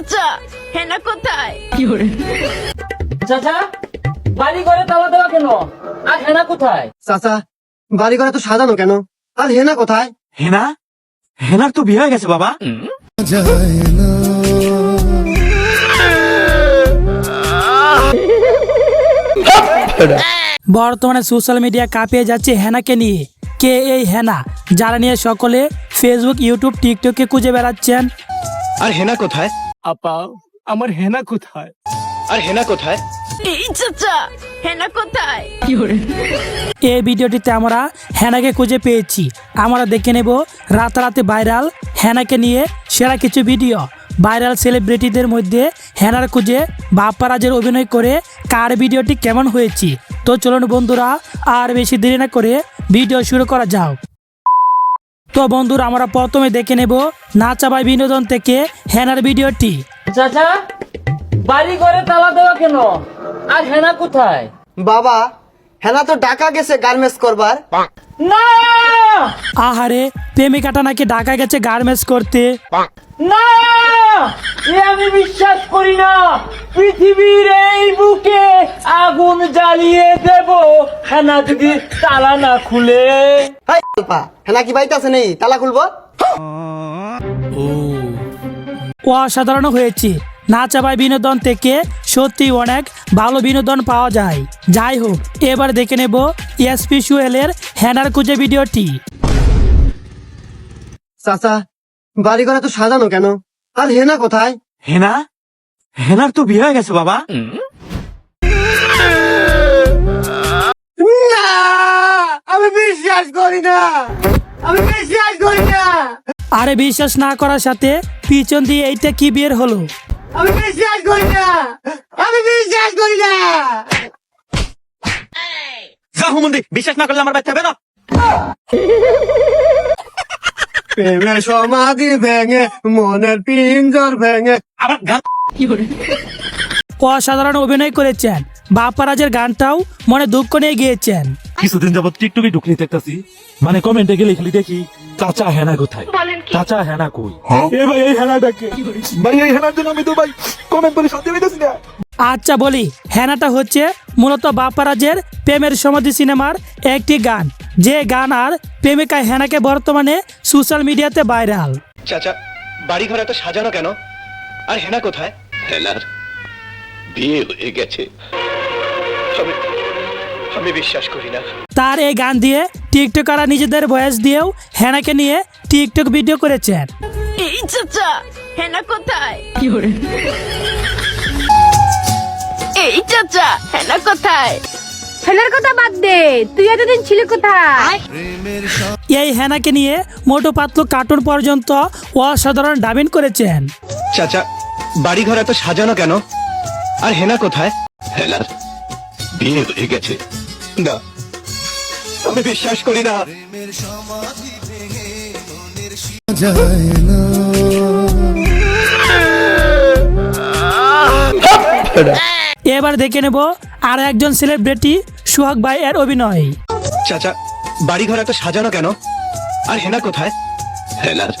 চাচা হেনা কোথায়? চাচা বাড়ি ঘরে তালা দেওয়া কেন? আর হেনা কোথায়? চাচা বাড়ি ঘরে তো সাজানো কেন? আর হেনা কোথায়? হেনা? হেনার তো বিয়ে হয়ে গেছে বাবা। বর্তমানে সোশ্যাল মিডিয়া কাঁপিয়ে যাচ্ছে হেনাকে নিয়ে। কে এই হেনা? যারা নিয়ে সকলে ফেসবুক ইউটিউব টিকটকে খুঁজে বেড়াচ্ছেন। আর হেনা কোথায়? আপা আমার হেনা কোথায়? আর হেনা কোথায়? এই চাচা হেনা কোথায়? এই ভিডিওটিতে আমরা হেনাকে খুঁজে পেয়েছি। আমরা দেখে নেব রাতারাতি ভাইরাল হেনাকে নিয়ে সেরা কিছু ভিডিও। ভাইরাল সেলিব্রিটিদের মধ্যে হেনার খুঁজে বাপ্পারাজের অভিনয় করে কার ভিডিওটি কেমন হয়েছে? তো চলুন বন্ধুরা আর বেশি দেরি না করে ভিডিও শুরু করা যাও তো বন্ধুরা আমরা প্রথমে দেখে নেব নাচাবাই বিনোদন থেকে হেনার ভিডিওটি। চাচা বাড়ি ঘরে তালা দেওয়া কেন? আর হেনা কোথায়? বাবা হেনা তো ঢাকা গেছে গার্মেন্টস করবার। না! আহারে প্রেমিকাটা নাকি ঢাকা গেছে গার্মেন্টস করতে। না! এ আমি বিশ্বাস করি না পৃথিবীর এই বুকে। আগুন জ্বালিয়ে দেব। হেনা যদি তালা না খুলে। হাই হেনা কি বাড়িতে আছে নেই? তালা খুলবো? অসাধারণ হয়েছে। নাচাবাই বিনোদন থেকে সত্যি অনেক ভালো বিনোদন পাওয়া যায়। যাই হোক এবার দেখে নেব এসপি সুয়েলের হ্যানার খুঁজে ভিডিওটি। চাচা বাড়ি ঘরে তো সাজানো কেন? আর হেনা কোথায়? হেনা? হেনার তো বিয়ে হয়ে গেছে বাবা। করি না আমি বিশ্বাস করি না আরে বিশ্বাস না করার সাথে পিছন দিয়ে এইটা কি বের হলো? আমি বিশ্বাস করি না আমি বিশ্বাস করি না যা হুমন্দি বিশ্বাস না করলে আমার বাচ্চা বেরো প্রেমের সমাধি ভেঙে মনের পিঞ্জর ভেঙে। আবার গান অসাধারণ অভিনয় করেছেন। বাপ্পারাজের গানটাও মনে দুঃখ নিয়ে গিয়েছেন। কিছুদিন যাবত টিকটকে ঢুকলি দেখতাছি। মানে কমেন্টে গেলে খালি দেখি চাচা হেনা কোথায়? চাচা হেনা কই? এ ভাই এই হেনাটাকে ভাই এই হেনার জন্য আমি তো ভাই কমেন্ট করে শান্তি পাইতেছি না। আচ্ছা বলি হেনাটা হচ্ছে মূলত বাপ্পারাজের প্রেমের সমাধি সিনেমার একটি গান। যে গান আর প্রেমিকা হেনাকে বর্তমানে সোশ্যাল মিডিয়াতে ভাইরাল। চাচা বাড়ি ঘর এত সাজানো কেন? আর হেনা কোথায়? হেনার বিয়ে হয়ে গেছে। আমি আমি বিশ্বাস করি না। তার এই গান দিয়ে টিকটকাররা নিজেদের ভয়েস দিয়েও হেনাকে নিয়ে টিকটক ভিডিও করেছেন। এই চাচা হেনা কোথায়? এই চাচা হেনা কোথায়? ছেলের কথা বাদ দে তুই এতদিন ছিলি কোথায়? এই হেনাকে নিয়ে মোটো পাতলু কার্টুন পর্যন্ত অসাধারণ ডাবিং করেছেন। চাচা বাড়ি ঘর এত সাজানো কেন? আর হেনা কোথায়? হেনার বিয়ে হয়ে গেছে। না আমি বিশ্বাস করি না। এবার দেখে নেব আর একজন সেলিব্রিটি সুহাগ ভাই এর অভিনয়। চাচা বাড়ি ঘর এত সাজানো কেন? আর হেনা কোথায়? হেনার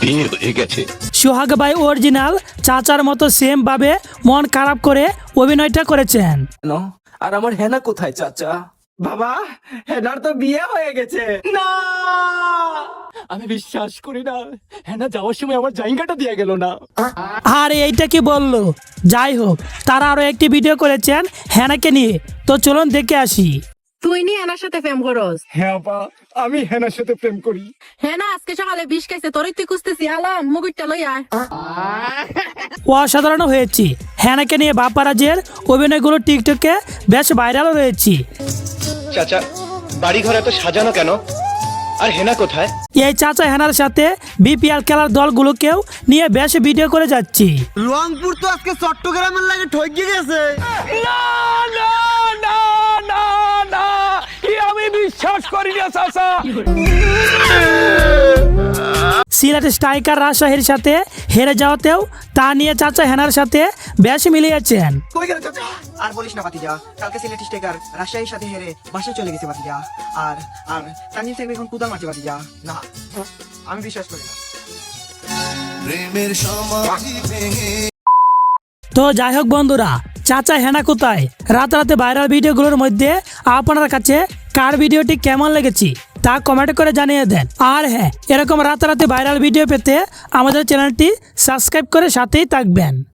বিয়ে হয়ে গেছে। সোহাগ ভাই অরিজিনাল চাচার মতো সেম ভাবে মন খারাপ করে অভিনয়টা করেছেন। আর আমার হেনা কোথায় চাচা? বাবা হেনার তো বিয়ে হয়ে গেছে। না! আমি বিশ্বাস করি না হেনা যাওয়ার সময় আমার জায়গাটা দিয়ে গেল না। আর এইটা কি বলল? যাই হোক তারা আরও একটি ভিডিও করেছেন হ্যানাকে নিয়ে। তো চলুন দেখে আসি। তুই নি এনার সাথে প্রেম করস। হ্যাঁ আপা আমি হেনার সাথে প্রেম করি। হ্যাঁ না আজকে সকালে বিষ খাইছে তোরই তুই কুসতেছি আলাম মুগুরটা লই আয়। অসাধারণ হয়েছে। হ্যানাকে নিয়ে বাপ্পারাজের অভিনয়গুলো টিকটকে বেশ ভাইরাল রয়েছে চাচা বাড়ি ঘর এত সাজানো কেন? আর হেনা কোথায়? এই চাচা হেনার সাথে বিপিএল খেলার দলগুলোকেও নিয়ে বেশ ভিডিও করে যাচ্ছি। রংপুর তো আজকে চট্টগ্রামের লাগে ঠকে গেছে। আমি বিশ্বাস করি না চাচা। সিলেট স্ট্রাইকার রাজশাহীর সাথে হেরে যাওয়াতেও তা নিয়ে চাচা হেনার সাথে বেশ মিলিয়েছেন। কই গেল চাচা? আর বলিস না কালকে সিলেট স্টেকার রাজশাহীর সাথে হেরে বাসায় চলে গেছে আর আর তানজিম সাহেব এখন কুদাল মারছে না আমি বিশ্বাস করি না। তো যাই হোক বন্ধুরা চাচা হেনা কোথায়? রাত রাতে ভাইরাল ভিডিওগুলোর মধ্যে আপনার কাছে কার ভিডিওটি কেমন লেগেছে তা কমেন্ট করে জানিয়ে দেন। আর হ্যাঁ এরকম রাতারাতি ভাইরাল ভিডিও পেতে আমাদের চ্যানেলটি সাবস্ক্রাইব করে সাথেই থাকবেন।